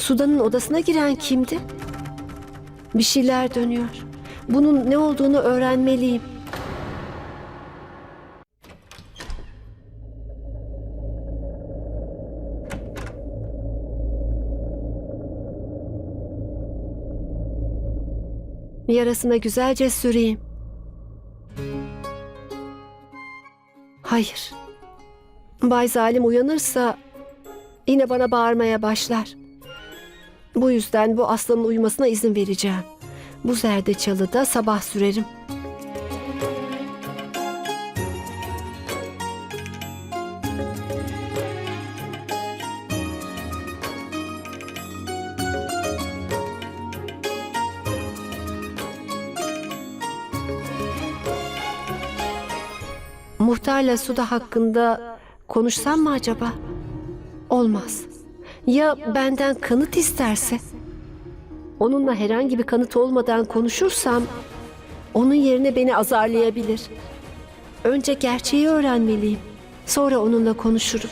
Sudan'ın odasına giren kimdi? Bir şeyler dönüyor. Bunun ne olduğunu öğrenmeliyim. Yarasına güzelce süreyim. Hayır. Bay Zalim uyanırsa yine bana bağırmaya başlar. Bu yüzden bu aslanın uyumasına izin vereceğim. Bu zerdeçalı da sabah sürerim. Muhtarla Suda hakkında konuşsam mı acaba? Olmaz. Ya benden kanıt isterse? Onunla herhangi bir kanıt olmadan konuşursam onun yerine beni azarlayabilir. Önce gerçeği öğrenmeliyim. Sonra onunla konuşurum.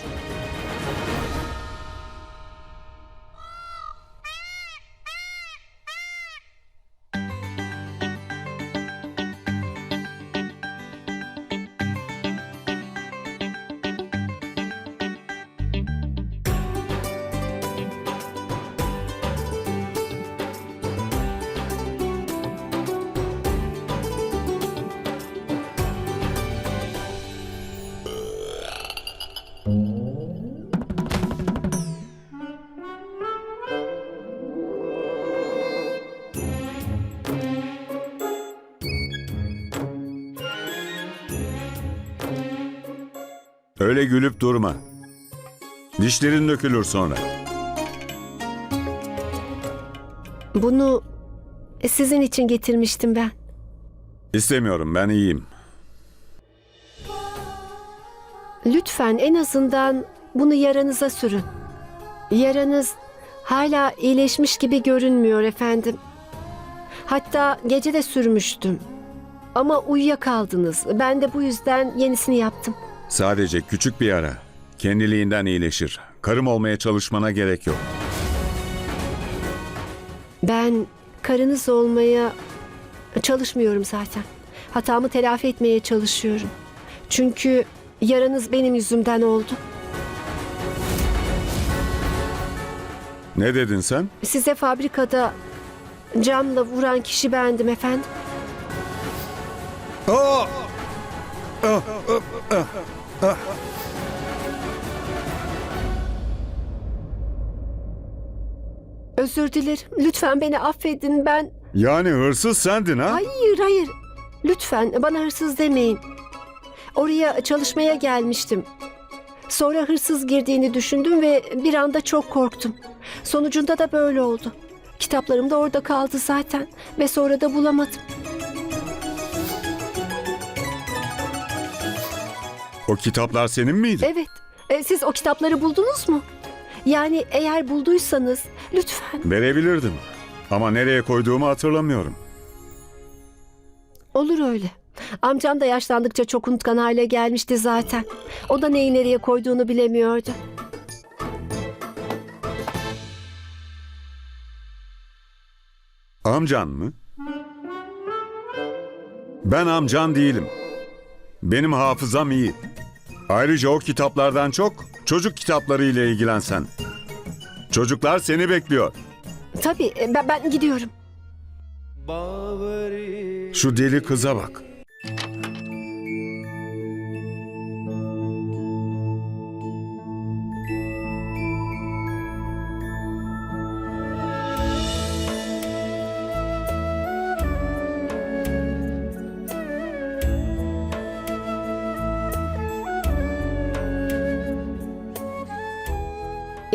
Öyle gülüp durma. Dişlerin dökülür sonra. Bunu sizin için getirmiştim ben. İstemiyorum ben iyiyim. Lütfen en azından bunu yaranıza sürün. Yaranız hala iyileşmiş gibi görünmüyor efendim. Hatta gece de sürmüştüm. Ama uyuyakaldınız. Ben de bu yüzden yenisini yaptım. Sadece küçük bir ara. Kendiliğinden iyileşir. Karım olmaya çalışmana gerek yok. Ben karınız olmaya çalışmıyorum zaten. Hatamı telafi etmeye çalışıyorum. Çünkü yaranız benim yüzümden oldu. Ne dedin sen? Size fabrikada camla vuran kişi bendim efendim. Özür dilerim. Lütfen beni affedin. Ben Yani hırsız sendin ha? Hayır hayır. Lütfen bana hırsız demeyin. Oraya çalışmaya gelmiştim. Sonra hırsız girdiğini düşündüm ve bir anda çok korktum. Sonucunda da böyle oldu. Kitaplarım da orada kaldı zaten ve sonra da bulamadım. O kitaplar senin miydi? Evet. e, siz o kitapları buldunuz mu? Yani eğer bulduysanız lütfen Verebilirdim. Ama nereye koyduğumu hatırlamıyorum. olur öyle. Amcam da yaşlandıkça çok unutkan hale gelmişti zaten. O da neyi nereye koyduğunu bilemiyordu. Amcan mı? Ben amcan değilim. Benim hafızam iyi. Ayrıca o kitaplardan çok çocuk kitapları ile ilgilensen. Çocuklar seni bekliyor. Tabii e, ben, ben gidiyorum. Şu deli kıza bak.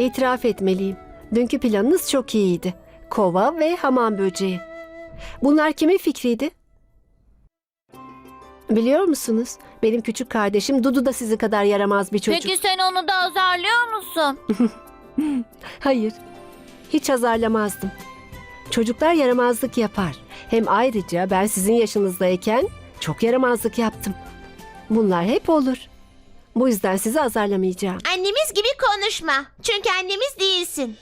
İtiraf etmeliyim. Dünkü planınız çok iyiydi. Kova ve hamam böceği. Bunlar kimin fikriydi? Biliyor musunuz? Benim küçük kardeşim Dudu da sizi kadar yaramaz bir çocuk. Peki sen onu da azarlıyor musun? Hayır. Hiç azarlamazdım. Çocuklar yaramazlık yapar. Hem ayrıca ben sizin yaşınızdayken çok yaramazlık yaptım. Bunlar hep olur. Bu yüzden sizi azarlamayacağım. Annemiz gibi konuşma. Çünkü annemiz değilsin.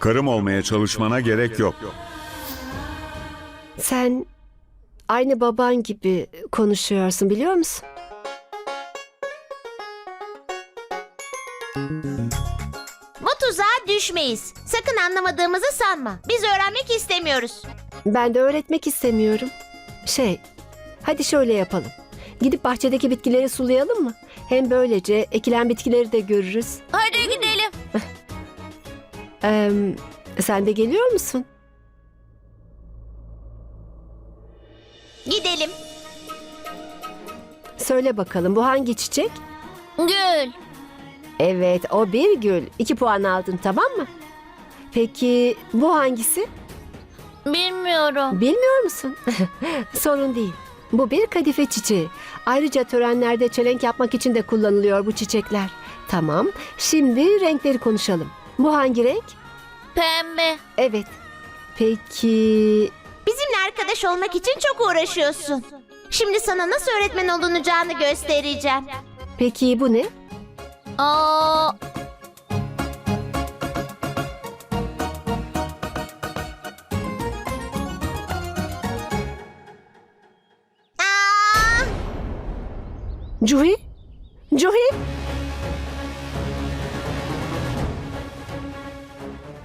Karım olmaya çalışmana gerek yok. Sen aynı baban gibi konuşuyorsun biliyor musun? Bu tuzağa düşmeyiz. Sakın anlamadığımızı sanma. Biz öğrenmek istemiyoruz. Ben de öğretmek istemiyorum. Şey, hadi şöyle yapalım. Gidip bahçedeki bitkileri sulayalım mı? Hem böylece ekilen bitkileri de görürüz. Hadi gidelim. Ee, sen de geliyor musun? Gidelim. Söyle bakalım bu hangi çiçek? Gül. Evet o bir gül. İki puan aldın tamam mı? Peki bu hangisi? Bilmiyorum. Bilmiyor musun? Sorun değil. Bu bir kadife çiçeği. Ayrıca törenlerde çelenk yapmak için de kullanılıyor bu çiçekler. Tamam. Şimdi renkleri konuşalım. Bu hangi renk? Pembe. Evet. Peki Bizimle arkadaş olmak için çok uğraşıyorsun. Şimdi sana nasıl öğretmen olunacağını göstereceğim. peki bu ne? Aa, Aa! Cuhi? Cuhi?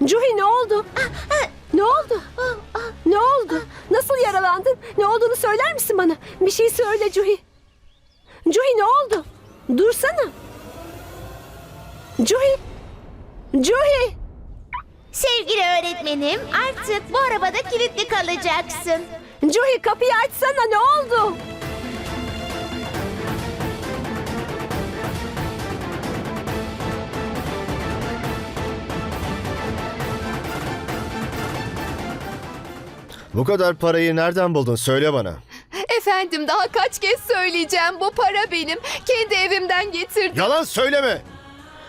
Cuhi ne oldu? Ne oldu? Ne oldu? Nasıl yaralandın? Ne olduğunu söyler misin bana? Bir şey söyle Cuhi. Cuhi ne oldu? Dursana. Cuhi. Cuhi. Sevgili öğretmenim, artık bu arabada kilitli kalacaksın. Cuhi kapıyı açsana ne oldu? Bu kadar parayı nereden buldun söyle bana. Efendim daha kaç kez söyleyeceğim bu para benim. Kendi evimden getirdim. Yalan söyleme.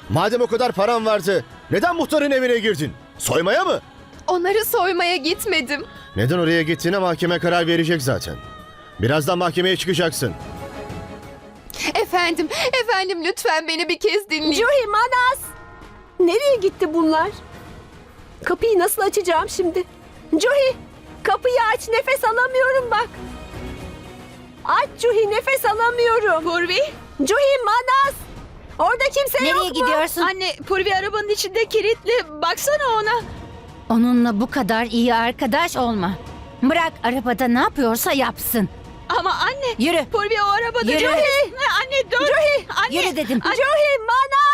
Madem o kadar paran vardı neden muhtarın evine girdin? Soymaya mı? Onları soymaya gitmedim. Neden oraya gittiğine mahkeme karar verecek zaten. Birazdan mahkemeye çıkacaksın. Efendim, efendim lütfen beni bir kez dinleyin. Cuhi Manas. Nereye gitti bunlar? Kapıyı nasıl açacağım şimdi? Cuhi kapıyı aç nefes alamıyorum bak. Aç Cuhi nefes alamıyorum. Purvi, Cuhi Manas. Orada kimse yok nereye mu? gidiyorsun? anne Purvi arabanın içinde kilitli. Baksana ona. Onunla bu kadar iyi arkadaş olma. Bırak arabada ne yapıyorsa yapsın. Ama anne, Yürü. Purvi o arabada. Yürü. Cuhi! Anne dur. Cuhi! Anne. Yürü dedim. Cuhi Manas.